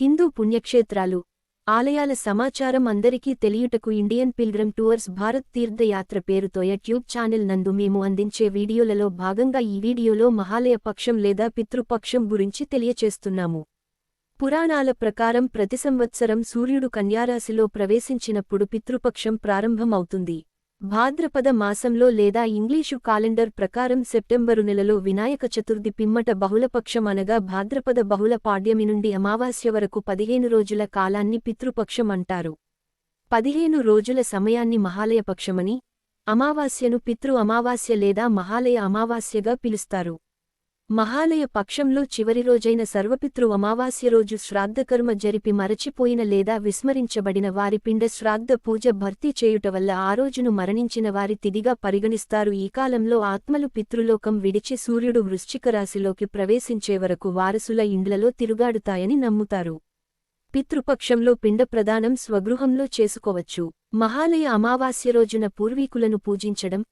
హిందూ పుణ్యక్షేత్రాలు. ఆలయాల సమాచారం అందరికీ తెలియుటకు ఇండియన్ పిల్గ్రమ్ టూర్స్ భారత్ తీర్థయాత్ర పేరుతో యూట్యూబ్ ఛానల్ నందు మేము అందించే వీడియోలలో భాగంగా ఈ వీడియోలో మహాలయ పక్షం లేదా పితృపక్షం గురించి తెలియచేస్తున్నాము. పురాణాల ప్రకారం ప్రతి సంవత్సరం సూర్యుడు కన్యారాశిలో ప్రవేశించినప్పుడు పితృపక్షం ప్రారంభమవుతుంది. భాద్రపద మాసంలో లేదా ఇంగ్లీషు కాలెండర్ ప్రకారం సెప్టెంబరు నెలలో వినాయక చతుర్థి పిమ్మట బహుళపక్షం అనగా భాద్రపద బహుళ పాడ్యమి నుండి అమావాస్య వరకు పదిహేను రోజుల కాలాన్ని పితృపక్షం అంటారు. పదిహేను రోజుల సమయాన్ని మహాలయపక్షమని అమావాస్యను పితృ అమావాస్య లేదా మహాలయ అమావాస్యగా పిలుస్తారు. మహాలయ పక్షంలో చివరి రోజైన సర్వపితృ అమావాస్య రోజు శ్రాద్ధకర్మ జరిపి మరచిపోయిన లేదా విస్మరించబడిన వారి పిండ శ్రాద్ధ పూజ భర్తీ చేయుట వల్ల ఆ రోజును మరణించిన వారి తిదిగా పరిగణిస్తారు. ఈ కాలంలో ఆత్మలు పితృలోకం విడిచి సూర్యుడు వృశ్చిక రాశిలోకి ప్రవేశించే వరకు వారసుల ఇండ్లలో తిరుగాడుతాయని నమ్ముతారు. పితృపక్షంలో పిండ ప్రదానం స్వగృహంలో చేసుకోవచ్చు. మహాలయ అమావాస్య రోజున పూర్వీకులను పూజించడం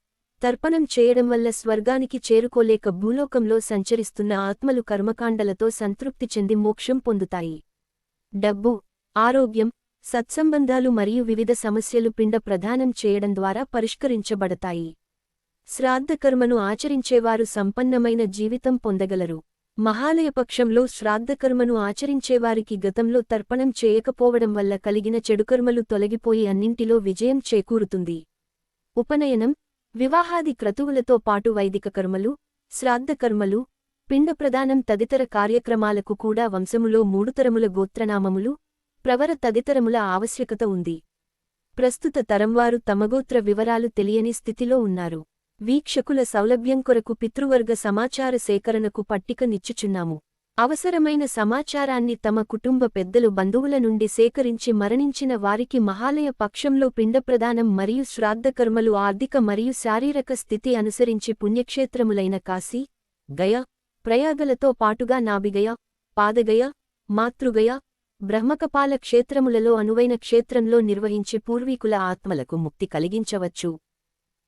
తర్పణం చేయడం వల్ల స్వర్గానికి చేరుకోలేక భూలోకంలో సంచరిస్తున్న ఆత్మలు కర్మకాండలతో సంతృప్తి చెంది మోక్షం పొందుతాయి. డబ్బు ఆరోగ్యం సత్సంబంధాలు మరియు వివిధ సమస్యలు పిండ ప్రదానం చేయడం ద్వారా పరిష్కరించబడతాయి. శ్రాద్ధకర్మను ఆచరించేవారు సంపన్నమైన జీవితం పొందగలరు. మహాలయపక్షంలో శ్రాద్ధకర్మను ఆచరించేవారికి గతంలో తర్పణం చేయకపోవడం వల్ల కలిగిన చెడుకర్మలు తొలగిపోయి అన్నింటిలో విజయం చేకూరుతుంది. ఉపనయనం వివాహాది క్రతువులతో పాటు వైదిక కర్మలు శ్రాద్ధకర్మలు పిండ ప్రదానం తదితర కార్యక్రమాలకు కూడా వంశములో మూడుతరముల గోత్రనామములు ప్రవర తదితరముల ఆవశ్యకత ఉంది. ప్రస్తుత తరంవారు తమగోత్ర వివరాలు తెలియని స్థితిలో ఉన్నారు. వీక్షకుల సౌలభ్యం కొరకు పితృవర్గ సమాచార సేకరణకు పట్టిక నిచ్చుచున్నాము. అవసరమైన సమాచారాన్ని తమ కుటుంబ పెద్దలు బంధువుల నుండి సేకరించి మరణించిన వారికి మహాలయ పక్షంలో పిండప్రదానం మరియు శ్రాద్ధకర్మలు ఆర్థిక మరియు శారీరక స్థితి అనుసరించి పుణ్యక్షేత్రములైన కాశీ గయ ప్రయాగలతో పాటుగా నాభిగయ పాదగయ మాతృగయ బ్రహ్మకపాల క్షేత్రములలో అనువైన క్షేత్రంలో నిర్వహించి పూర్వీకుల ఆత్మలకు ముక్తి కలిగించవచ్చు.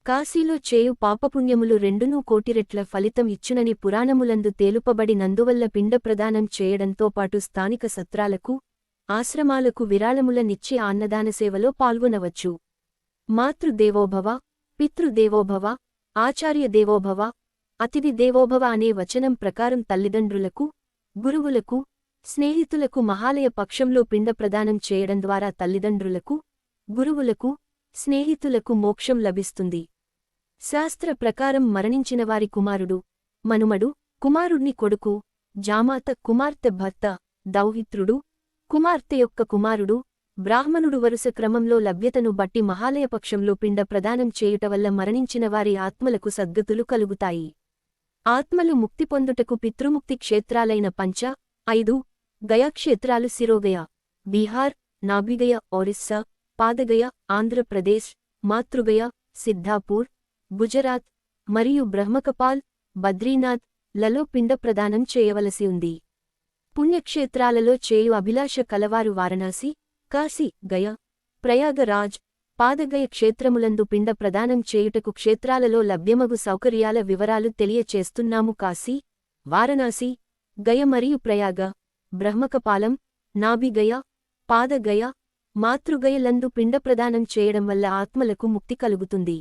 కాశీలో చేయు పాపపుణ్యములు రెండునూ కోటిరెట్ల ఫలితం ఇచ్చునని పురాణములందు తేలుపబడి నందువల్ల పిండప్రదానం చేయడంతో పాటు స్థానిక సత్రాలకు ఆశ్రమాలకు విరాళముల అన్నదానసేవలో అన్నదాన సేవలో పాల్గొనవచ్చు. మాతృదేవోభవ పితృదేవోభవ ఆచార్య దేవోభవ అతిథి దేవోభవ అనే వచనం ప్రకారం తల్లిదండ్రులకు గురువులకు స్నేహితులకు మహాలయ పక్షంలో పిండప్రదానం చేయడం ద్వారా తల్లిదండ్రులకు గురువులకు స్నేహితులకు మోక్షం లభిస్తుంది. శాస్త్ర ప్రకారం మరణించినవారి కుమారుడు మనుమడు కుమారుణ్ణి కొడుకు జామాత కుమార్తె భర్త దౌహిత్రుడు కుమార్తె యొక్క కుమారుడు బ్రాహ్మణుడు వరుస క్రమంలో లభ్యతను బట్టి మహాలయపక్షంలో పిండ ప్రదానం చేయుట వల్ల మరణించిన వారి ఆత్మలకు సద్గతులు కలుగుతాయి. ఆత్మలు ముక్తి పొందుటకు పితృముక్తి క్షేత్రాలైన పంచ ఐదు గయాక్షేత్రాలు శిరోగయ బీహార్ నాభిగయ ఒరిస్సా పాదగయ ఆంధ్రప్రదేశ్ మాతృగయ సిద్ధాపూర్ గుజరాత్ మరియు బ్రహ్మకపాల్ బద్రీనాథ్లలో పిండ ప్రదానం చేయవలసి ఉంది. పుణ్యక్షేత్రాలలో చేయు అభిలాష కలవారు వారణాసి కాశీ గయ ప్రయాగరాజ్ పాదగయ క్షేత్రములందు పిండ ప్రదానం చేయుటకు క్షేత్రాలలో లభ్యమగు సౌకర్యాల వివరాలు తెలియచేస్తున్నాము. కాశీ వారణాసి గయ మరియు ప్రయాగ బ్రహ్మకపాలం నాభిగయ పాదగయ మాతృగయలందు పిండప్రదానం చేయడం వల్ల ఆత్మలకు ముక్తి కలుగుతుంది.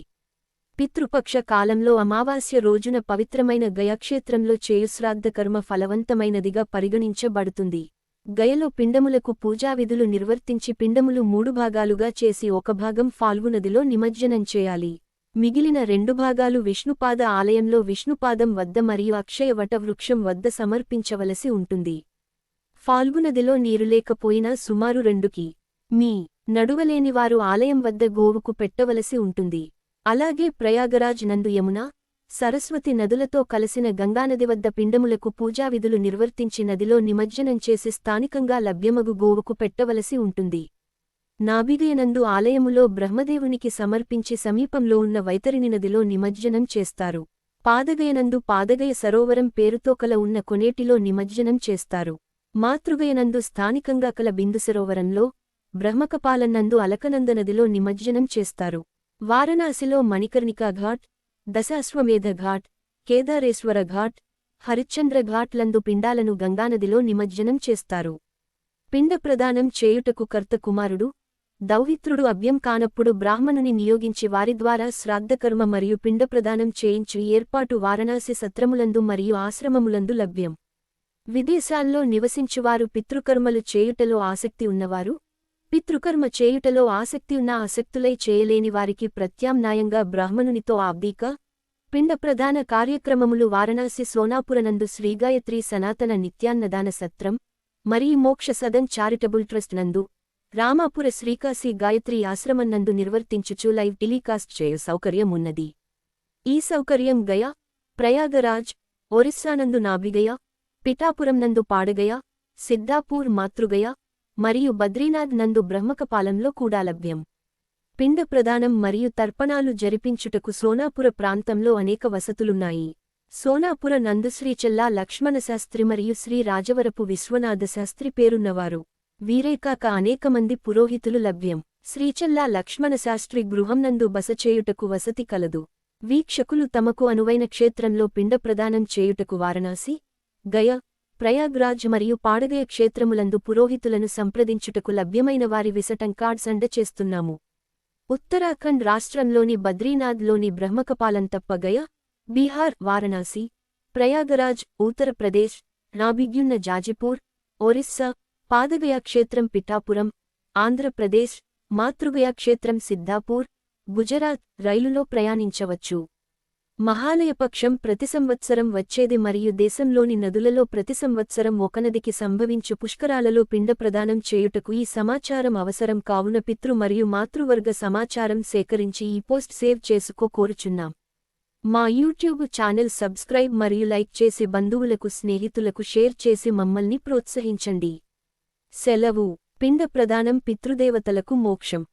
పితృపక్ష కాలంలో అమావాస్య రోజున పవిత్రమైన గయాక్షేత్రంలో చేయుశ్రాద్ధకర్మ ఫలవంతమైనదిగా పరిగణించబడుతుంది. గయలో పిండములకు పూజావిధులు నిర్వర్తించి పిండములు మూడు భాగాలుగా చేసి ఒక భాగం ఫాల్గునదిలో నిమజ్జనం చేయాలి. మిగిలిన రెండు భాగాలు విష్ణుపాద ఆలయంలో విష్ణుపాదం వద్ద మరియు అక్షయ వటవృక్షం వద్ద సమర్పించవలసి ఉంటుంది. ఫాల్గునదిలో నీరు లేకపోయినా సుమారు రెండుకి మీ నడువలేనివారు ఆలయం వద్ద గోవుకు పెట్టవలసి ఉంటుంది. అలాగే ప్రయాగరాజ్ నందు యమున సరస్వతి నదులతో కలిసిన గంగానది వద్ద పిండములకు పూజావిధులు నిర్వర్తించి నదిలో నిమజ్జనం చేసి స్థానికంగా లభ్యమగు గోవుకు పెట్టవలసి ఉంటుంది. నాభిగయనందు ఆలయములో బ్రహ్మదేవునికి సమర్పించి సమీపంలో ఉన్న వైతరిని నదిలో నిమజ్జనం చేస్తారు. పాదగయనందు పాదగయ సరోవరం పేరుతో కల ఉన్న కొనేటిలో నిమజ్జనం చేస్తారు. మాతృగయనందు స్థానికంగా కల బిందు సరోవరంలో బ్రహ్మకపాలన్నందు అలకనందనదిలో నిమజ్జనం చేస్తారు. వారణాసిలో మణికర్ణికా ఘాట్ దశాశ్వమేధ ఘాట్ కేదారేశ్వర ఘాట్ హరిశ్చంద్ర ఘాట్లందు పిండాలను గంగానదిలో నిమజ్జనం చేస్తారు. పిండ ప్రదానం చేయుటకు కర్త కుమారుడు దౌహిత్రుడు అభ్యం కానప్పుడు బ్రాహ్మణుని నియోగించి వారి ద్వారా శ్రాద్ధకర్మ మరియు పిండ ప్రదానం చేయించు ఏర్పాటు వారణాసి సత్రములందు మరియు ఆశ్రమములందు లభ్యం. విదేశాల్లో నివసించువారు పితృకర్మలు చేయుటలో ఆసక్తి ఉన్నవారు పితృకర్మ చేయుటలో ఆసక్తి ఉన్న ఆసక్తులై చేయలేని వారికి ప్రత్యామ్నాయంగా బ్రాహ్మణునితో ఆబ్దీక పిండ ప్రధాన కార్యక్రమములు వారణాసి సోనాపురనందు శ్రీగాయత్రి సనాతన నిత్యాన్నదాన సత్రం మరియు మోక్ష సదన్ చారిటబుల్ ట్రస్ట్ నందు రామాపుర శ్రీకాశీ గాయత్రి ఆశ్రమం నందు నిర్వర్తించుచు లైవ్ టెలికాస్ట్ చేయు సౌకర్యం ఉన్నది ఈ సౌకర్యం గయా ప్రయాగరాజ్ ఒరిస్సానందు నాభిగయ పిఠాపురం నందు పాడగయ సిద్ధాపూర్ మాతృగయ మరియు బద్రీనాథ్ నందు బ్రహ్మకపాలంలో కూడా లభ్యం. పిండ ప్రదానం మరియు తర్పణాలు జరిపించుటకు సోనాపుర ప్రాంతంలో అనేక వసతులున్నాయి. సోనాపుర నందు శ్రీచెల్లా లక్ష్మణశాస్త్రి మరియు శ్రీ రాజవరపు విశ్వనాథశాస్త్రి పేరున్నవారు. వీరేకాక అనేకమంది పురోహితులు లభ్యం. శ్రీచెల్లా లక్ష్మణశాస్త్రి గృహంనందు బస చేయుటకు వసతి కలదు. వీక్షకులు తమకు అనువైన క్షేత్రంలో పిండ ప్రదానం చేయుటకు వారణాసి గయ ప్రయాగ్రాజ్ మరియు పాడగయ క్షేత్రములందు పురోహితులను సంప్రదించుటకు లభ్యమైన వారి విసటం కార్డ్స్ అందచేస్తున్నాము. ఉత్తరాఖండ్ రాష్ట్రంలోని బద్రీనాథ్లోని బ్రహ్మకపాలం తప్ప గయ బీహార్ వారణాసి ప్రయాగరాజ్ ఉత్తరప్రదేశ్ నాభిగ్యున్న జాజిపూర్ ఒరిస్సా పాదగయ క్షేత్రం పిఠాపురం ఆంధ్రప్రదేశ్ మాతృగయ క్షేత్రం సిద్ధాపూర్ గుజరాత్ రైలులో ప్రయాణించవచ్చు. మహాలయపక్షం ప్రతి సంవత్సరం వచ్చేది మరియు దేశంలోని నదులలో ప్రతి సంవత్సరం ఒక నదికి సంభవించు పుష్కరాలలో పిండ ప్రదానం చేయుటకు ఈ సమాచారం అవసరం కావున పితృ మరియు మాతృవర్గ సమాచారం సేకరించి ఈ పోస్ట్ సేవ్ చేసుకో కోరుచున్నాం. మా యూట్యూబ్ ఛానల్ సబ్స్క్రైబ్ మరియు లైక్ చేసి బంధువులకు స్నేహితులకు షేర్ చేసి మమ్మల్ని ప్రోత్సహించండి. సెలవు. పిండ ప్రదానం పితృదేవతలకు మోక్షం.